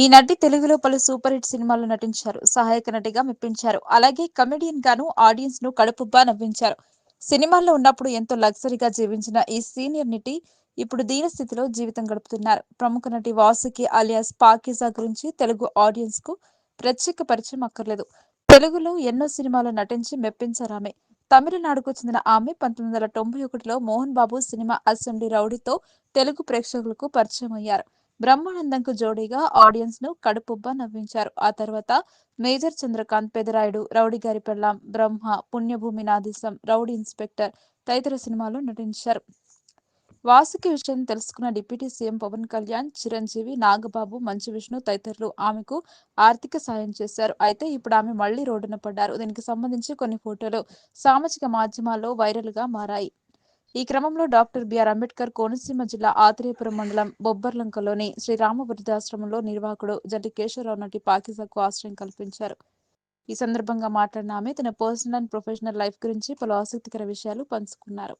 ఈ నటి తెలుగులో పలు సూపర్ హిట్ సినిమాల్లో నటించారు. సహాయక నటిగా మెప్పించారు. అలాగే కమెడియన్ గాను ఆడియన్స్ను కడుపుబ్బా నవ్వించారు. సినిమాల్లో ఉన్నప్పుడు ఎంతో లగ్జరీగా జీవించిన ఈ సీనియర్ నటి ఇప్పుడు దీన స్థితిలో జీవితం గడుపుతున్నారు. ప్రముఖ నటి వాసుకి అలియాస్ పాకిజా గురించి తెలుగు ఆడియన్స్కు ప్రత్యేక పరిచయం అక్కర్లేదు. తెలుగులో ఎన్నో సినిమాలు నటించి మెప్పించారు ఆమె. తమిళనాడుకు చెందిన ఆమె పంతొమ్మిది వందల తొంభై ఒకటిలో మోహన్ బాబు సినిమా అసెంబ్లీ రౌడీతో తెలుగు ప్రేక్షకులకు పరిచయం అయ్యారు. బ్రహ్మానందంకు జోడీగా ఆడియన్స్ను కడుపుబ్బా నవ్వించారు. ఆ తర్వాత మేజర్ చంద్రకాంత్ పెదరాయుడు రౌడీ గారి పెళ్ళాం బ్రహ్మ పుణ్యభూమి నాదిశం రౌడీ ఇన్స్పెక్టర్ తదితర సినిమాల్లో నటించారు. వాసుకి విషయం తెలుసుకున్న డిప్యూటీ సీఎం పవన్ కళ్యాణ్ చిరంజీవి నాగబాబు మంచు విష్ణు తదితరులు ఆమెకు ఆర్థిక సాయం చేశారు. అయితే ఇప్పుడు ఆమె మళ్ళీ రోడ్డున పడ్డారు. దీనికి సంబంధించి కొన్ని ఫోటోలు సామాజిక మాధ్యమాల్లో వైరల్గా మారాయి. ఈ క్రమంలో డాక్టర్ బిఆర్ అంబేద్కర్ కోనసీమ జిల్లా ఆత్రేయపురం మండలం బొబ్బర్లంకలోని శ్రీరామ వృద్ధాశ్రమంలో నిర్వాహకుడు జడ్డి కేశవరావు నటి పాకిజాకు ఆశ్రయం కల్పించారు. ఈ సందర్భంగా మాట్లాడిన ఆమె తన పర్సనల్ అండ్ ప్రొఫెషనల్ లైఫ్ గురించి పలు ఆసక్తికర విషయాలు పంచుకున్నారు.